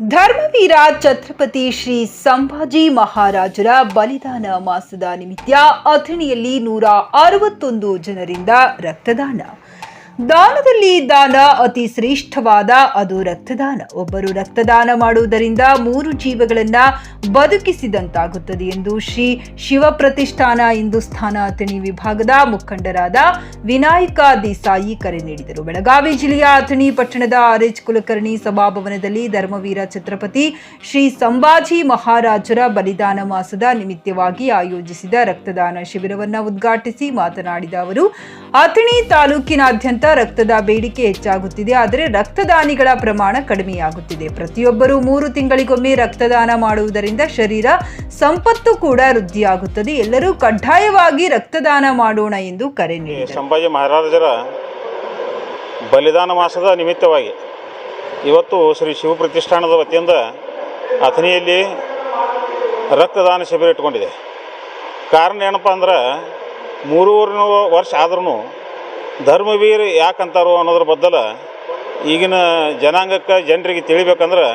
ಧರ್ಮವೀರ ಛತ್ರಪತಿ ಶ್ರೀ ಸಂಭಾಜಿ ಮಹಾರಾಜರ ಬಲಿದಾನ ಮಾಸದ ನಿಮಿತ್ತ ಅಥಣಿಯಲ್ಲಿ ನೂರ ಅರವತ್ತೊಂದು ಜನರಿಂದ ರಕ್ತದಾನ. ದಾನದಲ್ಲಿ ದಾನ ಅತಿ ಶ್ರೇಷ್ಠವಾದ ಅದು ರಕ್ತದಾನ. ಒಬ್ಬರು ರಕ್ತದಾನ ಮಾಡುವುದರಿಂದ ಮೂರು ಜೀವಗಳನ್ನ ಬದುಕಿಸಿದಂತಾಗುತ್ತದೆ ಎಂದು ಶ್ರೀ ಶಿವ ಪ್ರತಿಷ್ಠಾನ ಹಿಂದೂಸ್ಥಾನ ಅಥಣಿ ವಿಭಾಗದ ಮುಖಂಡರಾದ ವಿನಾಯಕ ದೇಸಾಯಿ ಕರೆ ನೀಡಿದರು. ಬೆಳಗಾವಿ ಜಿಲ್ಲೆಯ ಅಥಣಿ ಪಟ್ಟಣದ ಆರ್ ಎಚ್ ಕುಲಕರ್ಣಿ ಸಭಾಭವನದಲ್ಲಿ ಧರ್ಮವೀರ ಛತ್ರಪತಿ ಶ್ರೀ ಸಂಭಾಜಿ ಮಹಾರಾಜರ ಬಲಿದಾನ ಮಾಸದ ನಿಮಿತ್ತವಾಗಿ ಆಯೋಜಿಸಿದ ರಕ್ತದಾನ ಶಿಬಿರವನ್ನು ಉದ್ಘಾಟಿಸಿ ಮಾತನಾಡಿದ ಅವರು, ಅಥಣಿ ತಾಲೂಕಿನಾದ್ಯಂತ ರಕ್ತದ ಬೇಡಿಕೆ ಹೆಚ್ಚಾಗುತ್ತಿದೆ ಆದರೆ ರಕ್ತದಾನಿಗಳ ಪ್ರಮಾಣ ಕಡಿಮೆಯಾಗುತ್ತಿದೆ. ಪ್ರತಿಯೊಬ್ಬರೂ ಮೂರು ತಿಂಗಳಿಗೊಮ್ಮೆ ರಕ್ತದಾನ ಮಾಡುವುದರಿಂದ ಶರೀರ ಸಂಪತ್ತು ಕೂಡ ವೃದ್ಧಿಯಾಗುತ್ತದೆ. ಎಲ್ಲರೂ ಕಡ್ಡಾಯವಾಗಿ ರಕ್ತದಾನ ಮಾಡೋಣ ಎಂದು ಕರೆ ನೀಡಿ ನೀಡಿದರು. ಸಂಭಾಜಿ ಮಹಾರಾಜರ ಬಲಿದಾನ ಮಾಸದ ನಿಮಿತ್ತವಾಗಿ ಇವತ್ತು ಶ್ರೀ ಶಿವ ಪ್ರತಿಷ್ಠಾನದ ವತಿಯಿಂದ ಅಥಣಿಯಲ್ಲಿ ರಕ್ತದಾನ ಶಿಬಿರ ಇಟ್ಕೊಂಡಿದೆ. ಕಾರಣ ಏನಪ್ಪ ಅಂದ್ರೆ ಮೂರುವರೆ ವರ್ಷ ಆದ್ರೂ ಧರ್ಮವೀರ ಯಾಕಂತಾರೋ ಅನ್ನೋದ್ರ ಬದಲ ಈಗಿನ ಜನಾಂಗಕ್ಕೆ ಜನರಿಗೆ ತಿಳಿಬೇಕಂದ್ರೆ,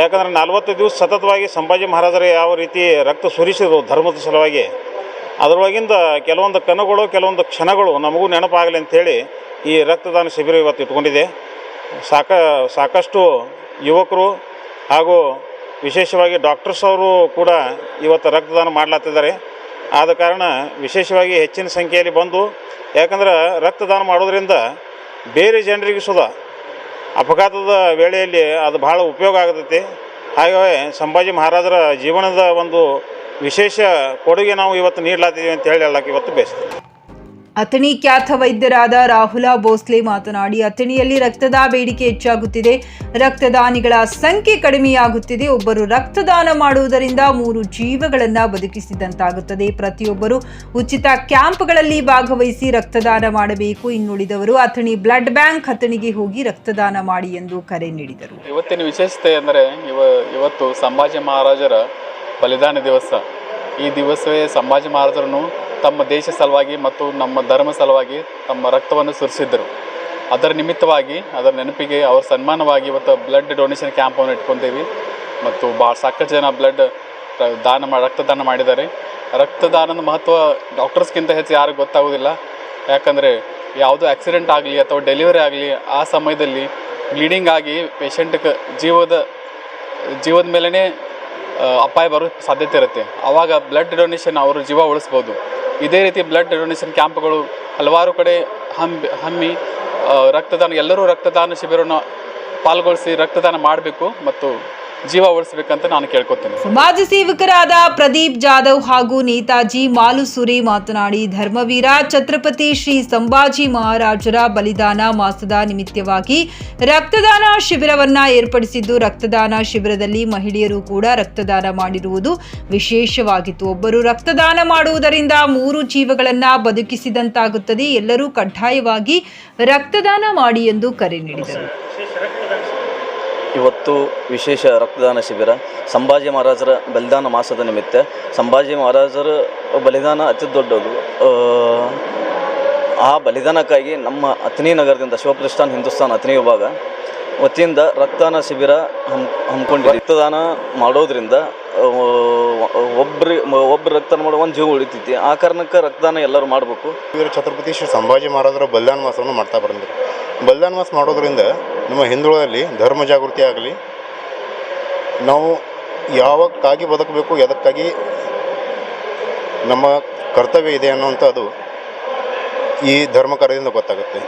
ಯಾಕಂದ್ರೆ ನಲ್ವತ್ತು ದಿವಸ ಸತತವಾಗಿ ಸಂಭಾಜಿ ಮಹಾರಾಜರು ಯಾವ ರೀತಿ ರಕ್ತ ಸುರಿಸಿದ್ರು ಧರ್ಮದ ಸಲುವಾಗಿ, ಅದರೊಳಗಿಂದ ಕೆಲವೊಂದು ಕಣಗಳು ಕೆಲವೊಂದು ಕ್ಷಣಗಳು ನಮಗೂ ನೆನಪಾಗಲಿ ಅಂಥೇಳಿ ಈ ರಕ್ತದಾನ ಶಿಬಿರ ಇವತ್ತು ಇಟ್ಕೊಂಡಿದೆ. ಸಾಕ, ಸಾಕಷ್ಟು ಯುವಕರು ಹಾಗೂ ವಿಶೇಷವಾಗಿ ಡಾಕ್ಟರ್ಸ್ ಅವರು ಕೂಡ ಇವತ್ತು ರಕ್ತದಾನ ಮಾಡ್ಲಾತ್ತಿದ್ದಾರೆ. ಆದ ಕಾರಣ ವಿಶೇಷವಾಗಿ ಹೆಚ್ಚಿನ ಸಂಖ್ಯೆಯಲ್ಲಿ ಬಂದು ಯಾಕಂದ್ರೆ ರಕ್ತದಾನ ಮಾಡೋದ್ರಿಂದ ಬೇರೆ ಜನರಿಗೆ ಸುದ ಅಪಘಾತದ ವೇಳೆಯಲ್ಲಿ ಅದು ಬಹಳ ಉಪಯೋಗ ಆಗತೈತಿ. ಹಾಗೆ ಸಂಭಾಜಿ ಮಹಾರಾಜರ ಜೀವನದ ಒಂದು ವಿಶೇಷ ಕೊಡುಗೆ ನಾವು ಇವತ್ತು ನೀಡಲಾತಿದ್ದೀವಿ ಅಂತ ಹೇಳಿ ಹೇಳಕ್ಕೆ ಇವತ್ತು ಬಯಸ್ತೀನಿ ಅಥಣಿ ಖ್ಯಾತ ವೈದ್ಯರಾದ ರಾಹುಲ ಭೋಸ್ಲೆ ಮಾತನಾಡಿ, ಅಥಣಿಯಲ್ಲಿ ರಕ್ತದ ಬೇಡಿಕೆ ಹೆಚ್ಚಾಗುತ್ತಿದೆ. ರಕ್ತದಾನಿಗಳ ಸಂಖ್ಯೆ ಕಡಿಮೆಯಾಗುತ್ತಿದೆ. ಒಬ್ಬರು ರಕ್ತದಾನ ಮಾಡುವುದರಿಂದ ಮೂರು ಜೀವಗಳನ್ನು ಬದುಕಿಸಿದಂತಾಗುತ್ತದೆ. ಪ್ರತಿಯೊಬ್ಬರು ಉಚಿತ ಕ್ಯಾಂಪ್ಗಳಲ್ಲಿ ಭಾಗವಹಿಸಿ ರಕ್ತದಾನ ಮಾಡಬೇಕು. ಇನ್ನುಳಿದವರು ಅಥಣಿ ಬ್ಲಡ್ ಬ್ಯಾಂಕ್ ಅಥಣಿಗೆ ಹೋಗಿ ರಕ್ತದಾನ ಮಾಡಿ ಎಂದು ಕರೆ ನೀಡಿದರು. ಇವತ್ತಿನ ವಿಶೇಷತೆ ಅಂದರೆ ಇವ, ಇವತ್ತು ಸಂಭಾಜಿ ಮಹಾರಾಜರ ಬಲಿದಾನ ದಿವಸ. ಈ ದಿವಸವೇ ಸಂಭಾಜಿ ಮಹಾರಾಜರನ್ನು ತಮ್ಮ ದೇಶ ಸಲುವಾಗಿ ಮತ್ತು ನಮ್ಮ ಧರ್ಮ ಸಲುವಾಗಿ ತಮ್ಮ ರಕ್ತವನ್ನು ಸುರಿಸಿದ್ದರು. ಅದರ ನಿಮಿತ್ತವಾಗಿ, ಅದರ ನೆನಪಿಗೆ ಅವ್ರ ಸನ್ಮಾನವಾಗಿ ಇವತ್ತು ಬ್ಲಡ್ ಡೊನೇಷನ್ ಕ್ಯಾಂಪನ್ನು ಇಟ್ಕೊತೀವಿ ಮತ್ತು ಭಾಳ ಸಾಕಷ್ಟು ಜನ ಬ್ಲಡ್ ದಾನ ಮಾಡಿ ರಕ್ತದಾನ ಮಾಡಿದ್ದಾರೆ. ರಕ್ತದಾನದ ಮಹತ್ವ ಡಾಕ್ಟರ್ಸ್ಗಿಂತ ಹೆಚ್ಚು ಯಾರಿಗೂ ಗೊತ್ತಾಗೋದಿಲ್ಲ ಯಾಕಂದರೆ ಯಾವುದೋ ಆಕ್ಸಿಡೆಂಟ್ ಆಗಲಿ ಅಥವಾ ಡೆಲಿವರಿ ಆಗಲಿ, ಆ ಸಮಯದಲ್ಲಿ ಬ್ಲೀಡಿಂಗ್ ಆಗಿ ಪೇಷಂಟ್ಗೆ ಜೀವದ ಜೀವದ ಮೇಲೇ ಅಪಾಯ ಬರೋ ಸಾಧ್ಯತೆ ಇರುತ್ತೆ. ಆವಾಗ ಬ್ಲಡ್ ಡೊನೇಷನ್ ಅವರು ಜೀವ ಉಳಿಸ್ಬೋದು. ಇದೇ ರೀತಿ ಬ್ಲಡ್ ಡೊನೇಷನ್ ಕ್ಯಾಂಪ್ಗಳು ಹಲವಾರು ಕಡೆ ಹಮ್ಮಿ ಹಮ್ಮಿ ರಕ್ತದಾನ, ಎಲ್ಲರೂ ರಕ್ತದಾನ ಶಿಬಿರವನ್ನು ಪಾಲ್ಗೊಳಿಸಿ ರಕ್ತದಾನ ಮಾಡಬೇಕು ಮತ್ತು ಜೀವ ಉಳಿಸ್ಬೇಕಂತ ನಾನು ಕೇಳ್ಕೊತೇನೆ. ಸಮಾಜ ಸೇವಕರಾದ ಪ್ರದೀಪ್ ಜಾಧವ್ ಹಾಗೂ ನೇತಾಜಿ ಮಾಲುಸೂರಿ ಮಾತನಾಡಿ ಧರ್ಮವೀರ ಛತ್ರಪತಿ ಶ್ರೀ ಸಂಭಾಜಿ ಮಹಾರಾಜರ ಬಲಿದಾನ ಮಾಸದ ನಿಮಿತ್ತವಾಗಿ ರಕ್ತದಾನ ಶಿಬಿರವನ್ನ ಏರ್ಪಡಿಸಿದ್ದು ರಕ್ತದಾನ ಶಿಬಿರದಲ್ಲಿ ಮಹಿಳೆಯರು ಕೂಡ ರಕ್ತದಾನ ಮಾಡಿರುವುದು ವಿಶೇಷವಾಗಿತ್ತು. ಒಬ್ಬರು ರಕ್ತದಾನ ಮಾಡುವುದರಿಂದ ಮೂರು ಜೀವಗಳನ್ನ ಬದುಕಿಸಿದಂತಾಗುತ್ತದೆ. ಎಲ್ಲರೂ ಕಡ್ಡಾಯವಾಗಿ ರಕ್ತದಾನ ಮಾಡಿ ಎಂದು ಕರೆ ನೀಡಿದರು. ಇವತ್ತು ವಿಶೇಷ ರಕ್ತದಾನ ಶಿಬಿರ. ಸಂಭಾಜಿ ಮಹಾರಾಜರ ಬಲಿದಾನ ಮಾಸದ ನಿಮಿತ್ತ. ಸಂಭಾಜಿ ಮಹಾರಾಜರ ಬಲಿದಾನ ಅತಿ ದೊಡ್ಡದು. ಆ, ಬಲಿದಾನಕ್ಕಾಗಿ ನಮ್ಮ ಅತ್ನಿ ನಗರದಿಂದ ಶಿವಪ್ರತಿಷ್ಠಾನ ಹಿಂದೂಸ್ತಾನ್ ಅತ್ನಿ ವಿಭಾಗ ವತಿಯಿಂದ ರಕ್ತದಾನ ಶಿಬಿರ ಹಮ್ ಹಮ್ಮಿಕೊಂಡಿದೆ. ರಕ್ತದಾನ ಮಾಡೋದ್ರಿಂದ ಒಬ್ರು ಒಬ್ಬರು ರಕ್ತದಾನ ಮಾಡೋ ಒಂದು ಜೀವ ಉಳಿತೈತಿ. ಆ ಕಾರಣಕ್ಕೆ ರಕ್ತದಾನ ಎಲ್ಲರೂ ಮಾಡಬೇಕು. ಇವರು ಛತ್ರಪತಿ ಶ್ರೀ ಸಂಭಾಜಿ ಮಹಾರಾಜರ ಬಲಿದಾನ ಮಾಸವನ್ನು ಮಾಡ್ತಾ ಬರಂದಿರಿ. ಬಲಿದಾನ ಮಾಸ ಮಾಡೋದ್ರಿಂದ ನಮ್ಮ ಹಿಂದುಳದಲ್ಲಿ ಧರ್ಮ ಜಾಗೃತಿ ಆಗಲಿ, ನಾವು ಯಾವಕ್ಕಾಗಿ ಬದುಕಬೇಕು ಎದಕ್ಕಾಗಿ ನಮ್ಮ ಕರ್ತವ್ಯ ಇದೆ ಅನ್ನುವಂಥದ್ದು ಈ ಧರ್ಮ ಕಾರ್ಯದಿಂದ ಗೊತ್ತಾಗುತ್ತೆ.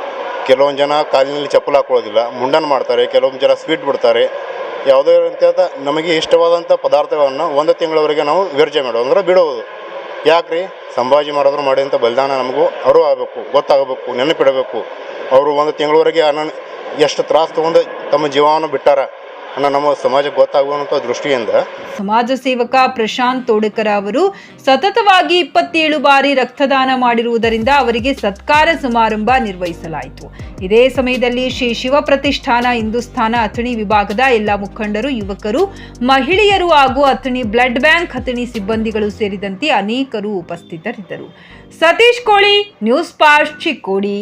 ಕೆಲವೊಂದು ಜನ ಕಾಲಿನಲ್ಲಿ ಚಪ್ಪಲು ಹಾಕೊಳ್ಳೋದಿಲ್ಲ, ಮುಂಡನ್ ಮಾಡ್ತಾರೆ, ಕೆಲವೊಂದು ಜನ ಸ್ವೀಟ್ ಬಿಡ್ತಾರೆ. ಯಾವುದೇ ರೀತಿಯಾದ ನಮಗೆ ಇಷ್ಟವಾದಂಥ ಪದಾರ್ಥಗಳನ್ನು ಒಂದು ತಿಂಗಳವರೆಗೆ ನಾವು ವಿರ್ಜೆ ಮಾಡೋದು ಅಂದ್ರೆ ಬಿಡೋದು. ಯಾಕ್ರಿ? ಸಂಭಾಜಿ ಮಹಾರಾಜರು ಮಾಡಿದಂಥ ಬಲಿದಾನ ನಮಗೂ ಅರಿವು ಆಗಬೇಕು, ಗೊತ್ತಾಗಬೇಕು, ನೆನಪಿಡಬೇಕು. ಅವರು ಒಂದು ತಿಂಗಳವರೆಗೆ ಅನ್ನ ಎಷ್ಟು ತ್ರಾಸು ತೊಗೊಂಡು ತಮ್ಮ ಜೀವವನ್ನು ಬಿಟ್ಟಾರ ಅನ್ನೋ ನಮ್ಮ ಸಮಾಜಕ್ಕೆ ಗೊತ್ತಾಗುವಂತ ದೃಷ್ಟಿಯಿಂದ ಸಮಾಜ ಸೇವಕ ಪ್ರಶಾಂತ್ ತೋಡಕರ ಅವರು ಸತತವಾಗಿ ಇಪ್ಪತ್ತೇಳು ಬಾರಿ ರಕ್ತದಾನ ಮಾಡಿರುವುದರಿಂದ ಅವರಿಗೆ ಸತ್ಕಾರ ಸಮಾರಂಭ ನಿರ್ವಹಿಸಲಾಯಿತು. ಇದೇ ಸಮಯದಲ್ಲಿ ಶ್ರೀ ಶಿವ ಪ್ರತಿಷ್ಠಾನ ಹಿಂದೂಸ್ಥಾನ ಅಥಣಿ ವಿಭಾಗದ ಎಲ್ಲ ಮುಖಂಡರು, ಯುವಕರು, ಮಹಿಳೆಯರು ಹಾಗೂ ಅಥಣಿ ಬ್ಲಡ್ ಬ್ಯಾಂಕ್ ಅಥಣಿ ಸಿಬ್ಬಂದಿಗಳು ಸೇರಿದಂತೆ ಅನೇಕರು ಉಪಸ್ಥಿತರಿದ್ದರು. ಸತೀಶ್ ಕೋಳಿ, ನ್ಯೂಸ್ ಪಾಸ್ಟ್ ಚಿಕ್ಕೋಡಿ.